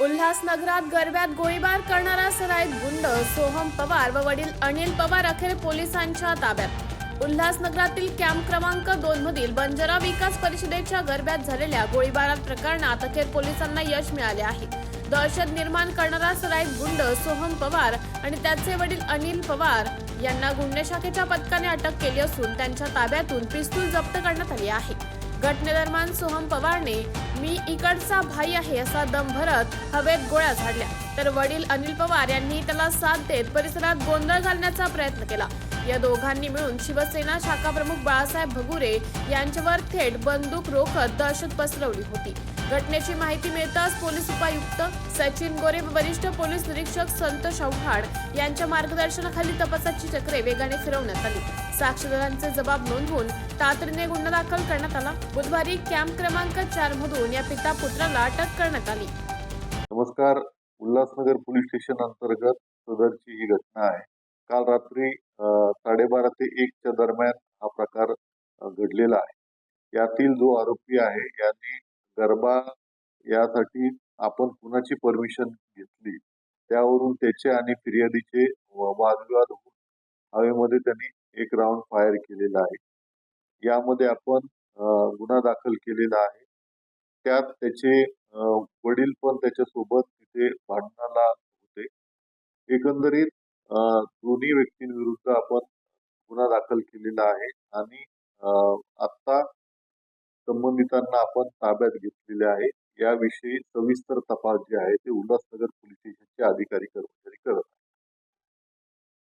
उल्हासनगरात गरब्यात गोळीबार करणारा सराईत गुंड सोहम पवार व वडील अनिल पवार अखेर पोलिसांच्या ताब्यात. उल्हासनगरातील कॅम्प क्रमांक दोन मधील बंजारा विकास परिषदेच्या गरब्यात झालेल्या गोळीबारात प्रकरणात अखेर पोलिसांना यश मिळाले आहे. दहशत निर्माण करणारा सराईत गुंड सोहम पवार आणि त्याचे वडील अनिल पवार यांना गुन्हे शाखेच्या पथकाने अटक केली असून त्यांच्या ताब्यातून पिस्तूल जप्त करण्यात आली आहे. घटनेदरम्यान सोहम पवारने मी इकडचा भाई आहे असा दम भरत हवेत गोळ्या झाडल्या. तर वडील अनिल पवार यांनी त्याला साथ देत परिसरात गोंधळ घालण्याचा प्रयत्न केला. या दोघांनी मिळून शिवसेना शाखा प्रमुख बाळासाहेब भगुरे यांच्यावर थेट बंदूक रोखत दहशत पसरवली होती. घटनेची माहिती मिळताच पोलीस उपायुक्त सचिन गोरे व वरिष्ठ पोलीस निरीक्षक संतोष आव्हाड यांच्या मार्गदर्शनाखाली तपासाची चक्रे वेगाने फिरवण्यात आली. साक्षीदारांचे जबाब नोंदवून तातडीने गुन्हा दाखल करण्यात आला. बुधवारी कॅम्प क्रमांक चार मधून या पिता पुत्राला अटक करण्यात आली. नमस्कार. उल्हासनगर पोलीस स्टेशन अंतर्गत सदरची ही घटना आहे. काल रात्री साडेबारा ते एकच्या दरम्यान हा प्रकार घडलेला आहे. यातील जो आरोपी आहे याने गरबा यासाठी आपण कुणाची परमिशन घेतली? त्यावरून त्याचे आणि फिर्यादीचे वादविवाद होऊन हवेमध्ये त्यांनी एक राऊंड फायर केलेला आहे. यामध्ये आपण गुन्हा दाखल केलेला आहे. त्यात त्याचे वडील पण त्याच्यासोबत तिथे भांडणाला होते. एकंदरीत दोन्ही व्यक्तींविरुद्ध आपण गुन्हा दाखल केलेला आहे आणि आत्ता संबंधितांना आपण ताब्यात घेतलेले आहे. याविषयी सविस्तर तपास जे आहे ते उल्हासनगर पोलीस स्टेशनचे अधिकारी करतो